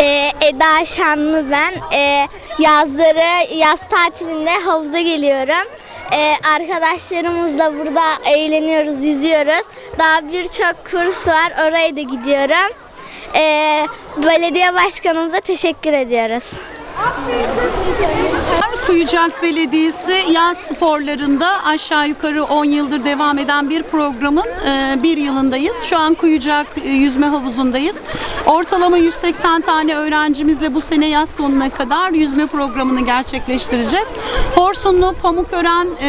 Ee, Eda Şanlı ben. Ee, yazları yaz tatilinde havuza geliyorum. Ee, arkadaşlarımızla burada eğleniyoruz, yüzüyoruz. Daha birçok kurs var, oraya da gidiyorum. Ee, belediye başkanımıza teşekkür ediyoruz. Kuyucak Belediyesi yaz sporlarında aşağı yukarı 10 yıldır devam eden bir programın e, bir yılındayız. Şu an Kuyucak e, yüzme havuzundayız. Ortalama 180 tane öğrencimizle bu sene yaz sonuna kadar yüzme programını gerçekleştireceğiz. Horsunlu, Pamukören, e,